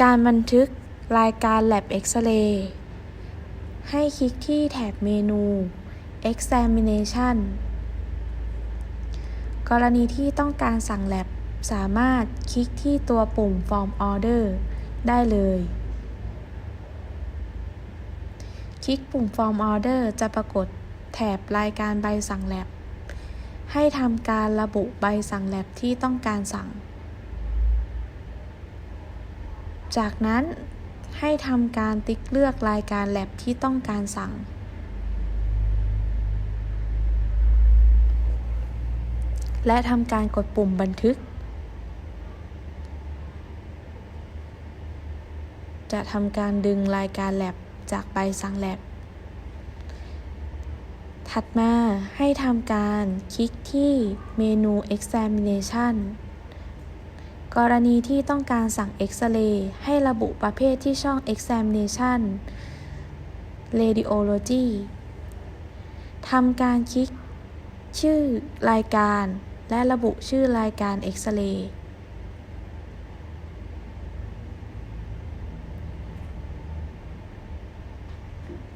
การบันทึกรายการ Lab X-ray ให้คลิกที่แถบเมนู Examination กรณีที่ต้องการสั่ง Lab สามารถคลิกที่ตัวปุ่ม Form Order ได้เลย คลิกปุ่ม Form Order จะปรากฏแถบรายการใบสั่ง Lab ให้ทำการระบุใบสั่ง Lab ที่ต้องการสั่ง จากนั้นให้ทำการติ๊กเลือกรายการแ Lab ที่ต้องการสั่ง และทำการกดปุ่มบันทึก จะทำการดึงรายการแ Lab จากใบสั่งแ Lab ถัดมาให้ทำการคลิกที่เมนู Examination กรณีที่ต้องการสั่งเอ็กซเรย์ให้ระบุประเภทที่ช่อง Examination Radiology ทำการคลิก ชื่อรายการ และระบุชื่อรายการเอ็กซเรย์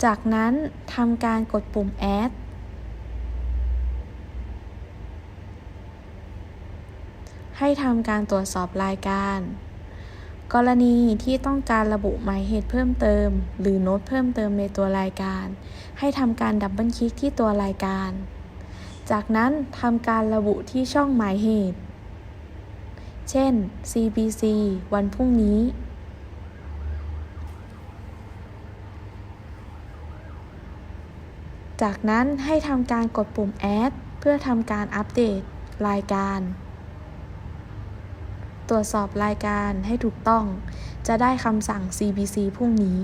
จากนั้นทำการกดปุ่ม Add ให้ทำการตรวจสอบรายการ กรณีที่ต้องการระบุหมายเหตุเพิ่มเติม หรือโน้ตเพิ่มเติมในตัวรายการ ให้ทำการดับเบิลคลิกที่ตัวรายการ จากนั้นทำการระบุที่ช่องหมายเหตุ เช่น CBC วันพรุ่งนี้จากนั้นให้ทำการกดปุ่ม Add เพื่อทำการอัปเดตรายการ ตรวจสอบรายการให้ถูกต้อง จะได้คำสั่ง CBC พรุ่งนี้